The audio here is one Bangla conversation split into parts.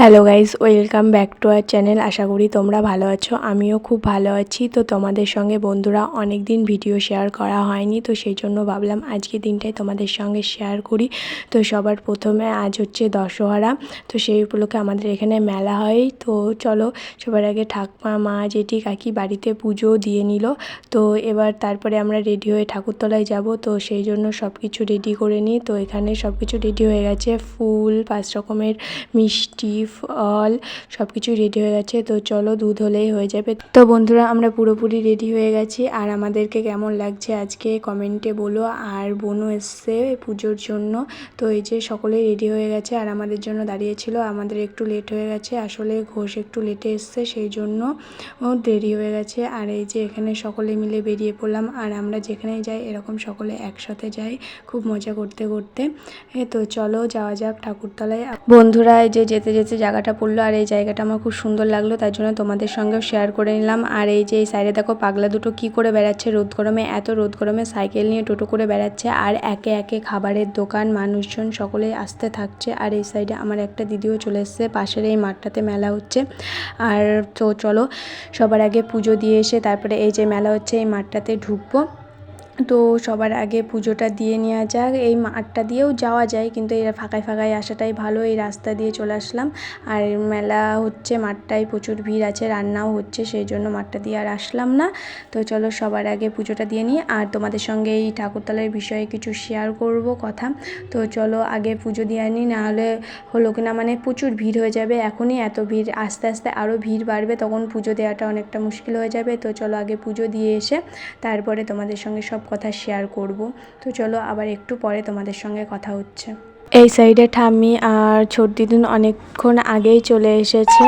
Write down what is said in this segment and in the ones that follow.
Hello guys welcome back to our channel আশা করি তোমরা ভালো আছো, আমিও খুব ভালো আছি। তো তোমাদের সঙ্গে বন্ধুরা অনেক দিন ভিডিও শেয়ার করা হয়নি, তো সেই জন্য ভাবলাম আজকে দিনটাই তোমাদের সঙ্গে শেয়ার করি। তো সবার প্রথমে আজ হচ্ছে দশহরা, তো সেই উপলক্ষে আমাদের এখানে মেলা হয়। তো চলো সবার আগে ঠাকমা, মা, জেঠি, কাকি বাড়িতে পুজো দিয়ে নিল। তো এবার তারপরে আমরা রেডি হয়ে ঠাকুরতলায় যাব, তো সেই জন্য সব কিছু রেডি করে নিই। তো এখানে সব কিছু রেডি হয়ে গেছে, ফুল, পাঁচ রকমের মিষ্টি ফল সব কিছুই রেডি হয়ে গেছে। তো চলো দুধ হলেই হয়ে যাবে। তো বন্ধুরা, আমরা পুরোপুরি রেডি হয়ে গেছি। আর আমাদেরকে কেমন লাগছে আজকে কমেন্টে বলো। আর বোনও এসছে পুজোর জন্য। তো এই যে সকলেই রেডি হয়ে গেছে। আর আমাদের জন্য দাঁড়িয়েছিল। আমাদের একটু লেট হয়ে গেছে। আসলে ঘোষ একটু লেটে এসছে, সেই জন্য দেরি হয়ে গেছে। আর এই যে এখানে সকলে মিলে বেরিয়ে পড়লাম। আর আমরা যেখানে যাই, এরকম সকলে একসাথে যাই খুব মজা করতে করতে। তো চলো যাওয়া যাক ঠাকুরতলায়। বন্ধুরা, এই যে যেতে যেতে জায়গাটা পড়ল আর এই জায়গাটা আমার খুব সুন্দর লাগল তার জন্য তোমাদের সঙ্গেও শেয়ার করে নিলাম। আর এই যে এই সাইডে দেখো পাগলা দুটো কি করে বেড়াচ্ছে, রোদ গরমে, এত রোদ গরমে সাইকেল নিয়ে টোটো করে বেড়াচ্ছে। আর একে একে খাবারের দোকান, মানুষজন সকলে আসতে থাকছে। আর এই সাইডে আমার একটা দিদিও চলে এসছে, পাশের এই মাঠটাতে মেলা হচ্ছে। আর তো চলো, সবার আগে পুজো দিয়ে এসে তারপরে এই যে মেলা হচ্ছে, এই মাঠটাতে ঢুকবো। তো সবার আগে পুজোটা দিয়ে নেওয়া যাক। এই মাঠটা দিয়েও যাওয়া যায়, কিন্তু এরা ফাঁকায় ফাঁকায় আসাটাই ভালো। এই রাস্তা দিয়ে চলে আসলাম। আর মেলা হচ্ছে, মাঠটায় প্রচুর ভিড় আছে, রান্নাও হচ্ছে, সেই জন্য মাঠটা দিয়ে আর আসলাম না। তো চলো সবার আগে পুজোটা দিয়ে নিই। আর তোমাদের সঙ্গে এই ঠাকুরতলার বিষয়ে কিছু শেয়ার করব কথা। তো চলো আগে পুজো দিয়ে আনি নাহলে হলো কিনা মানে প্রচুর ভিড় হয়ে যাবে। এখনই এত ভিড়, আস্তে আস্তে আরও ভিড় বাড়বে, তখন পুজো দেওয়াটা অনেকটা মুশকিল হয়ে যাবে। তো চলো আগে পুজো দিয়ে এসে, তারপরে তোমাদের সঙ্গে সব কথা শেয়ার করব। তো চলো আবার একটু পরে তোমাদের সঙ্গে কথা হচ্ছে। এই সাইডে ঠাম্মি আর ছোট দিদুন অনেকক্ষণ আগেই চলে এসেছে।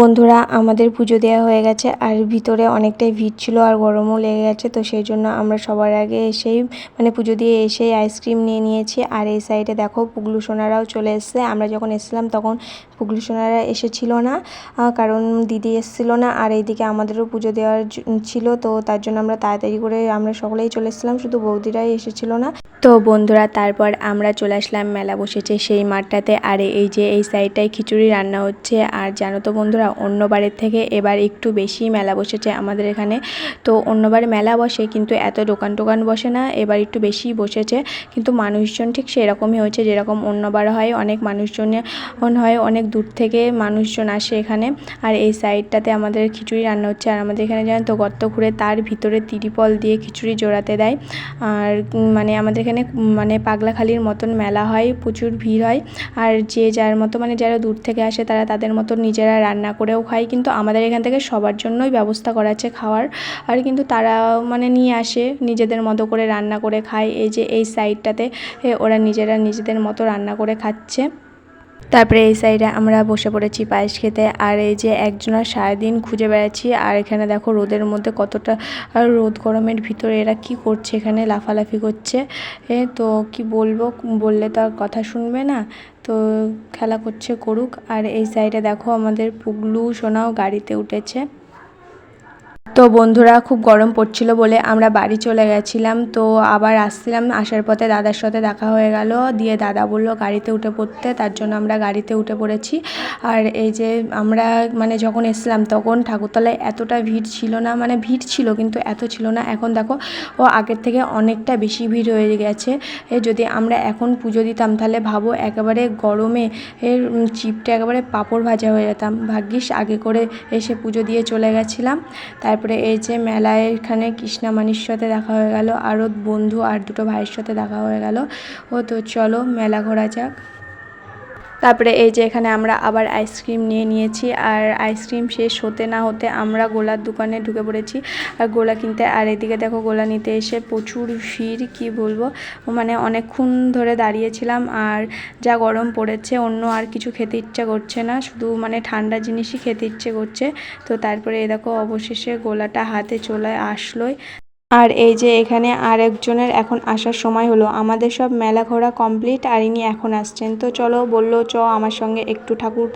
বন্ধুরা, আমাদের পুজো দেওয়া হয়ে গেছে। আর ভিতরে অনেকটাই ভিড় ছিল আর গরমও লেগে গেছে, তো সেই জন্য আমরা সবার আগে এসেই মানে পুজো দিয়ে এসেই আইসক্রিম নিয়ে নিয়েছি। আর এই সাইডে দেখো, পুগলু সোনারাও চলে এসছে। আমরা যখন এসেছিলাম তখন পুগলু সোনারা এসেছিল না কারণ দিদি এসেছিল না, আর এইদিকে আমাদেরও পুজো দেওয়ার ছিল, তো তার জন্য আমরা তাড়াতাড়ি করে আমরা সকলেই চলে এসেছিলাম, শুধু বৌদিরাই এসেছিল না। তো বন্ধুরা, তারপর আমরা চলে আসলাম, মেলা বসেছে সেই মাঠটাতে, আর এই যে এই সাইডটায় খিচুড়ি রান্না হচ্ছে, আর জানো তো বন্ধুরা, অন্য বারের থেকে এবার একটু বেশি মেলা বসেছে আমাদের এখানে। তো অন্যবার মেলা বসে, কিন্তু এত দোকান টোকান বসে না, এবার একটু বেশি বসেছে, কিন্তু মানুষজন ঠিক সেরকমই হয়েছে, যেরকম অন্যবার হয়, অনেক মানুষজন হয়, অনেক দূর থেকে মানুষজন আসে এখানে। আর এই সাইডটাতে আমাদের খিচুড়ি রান্না হচ্ছে। আর আমাদের এখানে জানেন তো, গর্ত খুঁড়ে তার ভিতরে তিরিপল দিয়ে খিচুড়ি জোড়াতে দেয়। আর মানে আমাদের এখানে মানে পাগলাখালির মতন মেলা হয়, প্রচুর ভিড় হয়। আর যে যার মতো মানে যারা দূর থেকে আসে তারা তাদের মতো নিজেরা রান্না করেও খায়। কিন্তু আমাদের এখান থেকে সবার জন্যই ব্যবস্থা করা আছে খাওয়ার। আর কিন্তু তারা মানে নিয়ে আসে, নিজেদের মতো করে রান্না করে খায়। এই যে এই সাইডটাতে ওরা নিজেরা নিজেদের মতো রান্না করে খাচ্ছে। তারপরে এই সাইডে আমরা বসে পড়েছি পায়েস খেতে। আর এই যে একজনার সারাদিন খুঁজে বেড়াচ্ছি, আর এখানে দেখো রোদের মধ্যে কতটা রোদ গরমের ভিতরে এরা কি করছে, এখানে লাফালাফি করছে। এ তো কি বলব, বললে তো আর কথা শুনবে না। তো খেলা করছে করুক। আর এই সাইডে দেখো আমাদের পুগলু সোনাও গাড়িতে উঠেছে। তো বন্ধুরা খুব গরম পড়ছিল বলে আমরা বাড়ি চলে গেছিলাম। তো আবার আসছিলাম, আসার পথে দাদার সাথে দেখা হয়ে গেল। দিয়ে দাদা বলল গাড়িতে উঠে পড়তে, তার জন্য আমরা গাড়িতে উঠে পড়েছি। আর এই যে আমরা মানে যখন এসছিলাম তখন ঠাকুরতলায় এতটা ভিড় ছিল না মানে ভিড় ছিল কিন্তু এত ছিল না। এখন দেখো, ও আগের থেকে অনেকটা বেশি ভিড় হয়ে গেছে। এ যদি আমরা এখন পুজো দিতাম তাহলে ভাবো একেবারে গরমে এর চিপটা একেবারে পাঁপড় ভাজা হয়ে যেতাম। ভাগ্যিস আগে করে এসে পুজো দিয়ে চলে গেছিলাম। তারপরে এই যে মেলায় এখানে কৃষ্ণা মানির সাথে দেখা হয়ে গেল আরও বন্ধু আর দুটো ভাইয়ের সাথে দেখা হয়ে গেল। ও তো চলো মেলা ঘোরা যাক। তারপরে এই যে এখানে আমরা আবার আইসক্রিম নিয়ে নিয়েছি, আর আইসক্রিম শেষ হতে না হতে আমরা গোলার দোকানে ঢুকে পড়েছি। আর গোলা কিনতে, আর এদিকে দেখো গোলা নিতে এসে প্রচুর ভিড়, কি বলব? মানে অনেকক্ষণ ধরে দাঁড়িয়েছিলাম, আর যা গরম পড়েছে, অন্য আর কিছু খেতে ইচ্ছা করছে না। শুধু মানে ঠান্ডা জিনিসই খেতে ইচ্ছে করছে। তো তারপরে এ দেখো অবশেষে গোলাটা হাতে চলে আসলোই। আর এই যে এখানে আরেকজনের এখন আসার সময় হলো, আমাদের সব মেলা ঘোরা কমপ্লিট আর ইনি এখন আসছেন। তো চলো বলল, চ, আমার সঙ্গে একটু ঠাকুর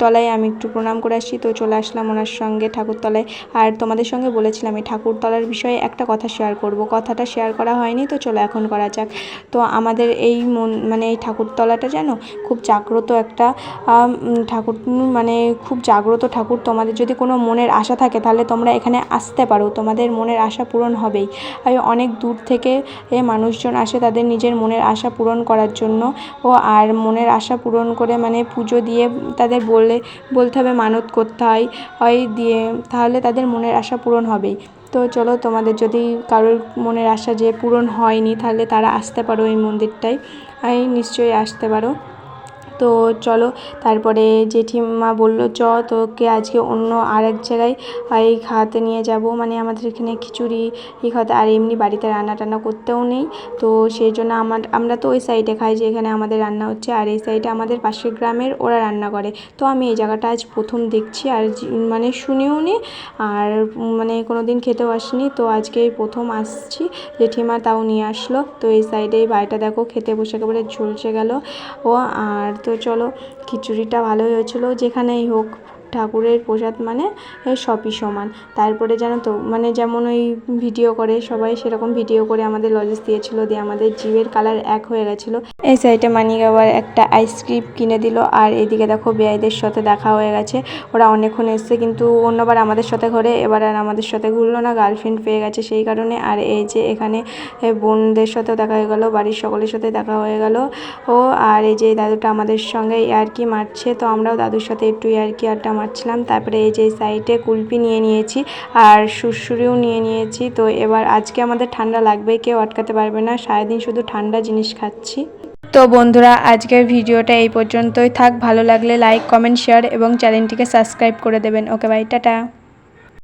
তলায় আমি একটু প্রণাম করে আসছি। তো চলে আসলাম ওনার সঙ্গে ঠাকুরতলায়। আর তোমাদের সঙ্গে বলেছিলাম, এই ঠাকুরতলার বিষয়ে একটা কথা শেয়ার করব। কথাটা শেয়ার করা হয়নি, তো চলো এখন করা যাক। তো আমাদের এই মন মানে এই ঠাকুরতলাটা যেন খুব জাগ্রত একটা ঠাকুর মানে খুব জাগ্রত ঠাকুর। তোমাদের যদি কোনো মনের আশা থাকে, তাহলে তোমরা এখানে আসতে পারো। তোমাদের মনের আশা পূরণ হবেই। অনেক দূর থেকে মানুষজন আসে তাদের নিজের মনের আশা পূরণ করার জন্য। ও আর মনের আশা পূরণ করে মানে পুজো দিয়ে তাদের বলে, বলতে হবে মানত করতে হয় হয় দিয়ে তাহলে তাদের মনের আশা পূরণ হবেই। তো চলো তোমাদের যদি কারোর মনের আশা যে পূরণ হয়নি তাহলে তারা আসতে পারো এই মন্দিরটায়। নিশ্চয়ই আসতে পারো। তো চলো, তারপরে জেঠিমা বলল, চ, তোকে আজকে অন্য আর এক জায়গায় এই খাওয়াতে নিয়ে যাব। মানে আমাদের এখানে খিচুড়ি, এই খাওয়াতে, আর এমনি বাড়িতে রান্না টান্না করতেও নেই। তো সেই জন্য আমার, আমরা তো ওই সাইডে খাই যে এখানে আমাদের রান্না হচ্ছে। আর এই সাইডে আমাদের পাশের গ্রামের ওরা রান্না করে। তো আমি এই জায়গাটা আজ প্রথম দেখছি, আর মানে শুনেও নি। আর মানে কোনো দিন খেতেও আসিনি। তো আজকে প্রথম আসছি। জেঠিমা তাও নিয়ে আসলো। তো এই সাইডে বাড়িটা দেখো, খেতে বসে একেবারে ঝলসে গেল। ও, আর তো চলো খিচুড়িটা ভালোই হয়েছিল যেখানেই হোক। ঠাকুরের প্রসাদ মানে সবই সমান। তারপরে জানো তো মানে যেমন ওই ভিডিও করে, সবাই সেরকম ভিডিও করে আমাদের লজেস দিয়েছিল, দিয়ে আমাদের জিভের কালার এক হয়ে গেছিল। এই সাইডে মানিক আবার একটা আইসক্রিম কিনে দিল, আর এদিকে দেখো বেআইদের সাথে দেখা হয়ে গেছে। ওরা অনেকক্ষণ এসছে, কিন্তু অন্যবার আমাদের সাথে ঘরে, এবার আর আমাদের সাথে ঘুরলো না গার্লফ্রেন্ড পেয়ে গেছে সেই কারণে। আর এই যে এখানে বোনদের সাথেও দেখা হয়ে গেল, বাড়ির সকলের সাথে দেখা হয়ে গেল। ও, আর এই যে দাদুটা আমাদের সঙ্গে আর কি মারছে, তো আমরাও দাদুর সাথে একটু ইয়ার্কি আড্ডা মারছিলাম তারপরে এই যে সাইডে কুলপি নিয়ে নিয়েছি আর সুরসুরিও নিয়ে নিয়েছি। তো এবার আজকে আমাদের ঠান্ডা লাগবে কেউ আটকাতে পারবে না। সারাদিন শুধু ঠান্ডা জিনিস খাচ্ছি। তো বন্ধুরা, আজকের ভিডিওটা এই পর্যন্তই থাক। ভালো লাগলে লাইক কমেন্ট শেয়ার এবং চ্যানেলটিকে সাবস্ক্রাইব করে দেবেন। Okay bye ta ta.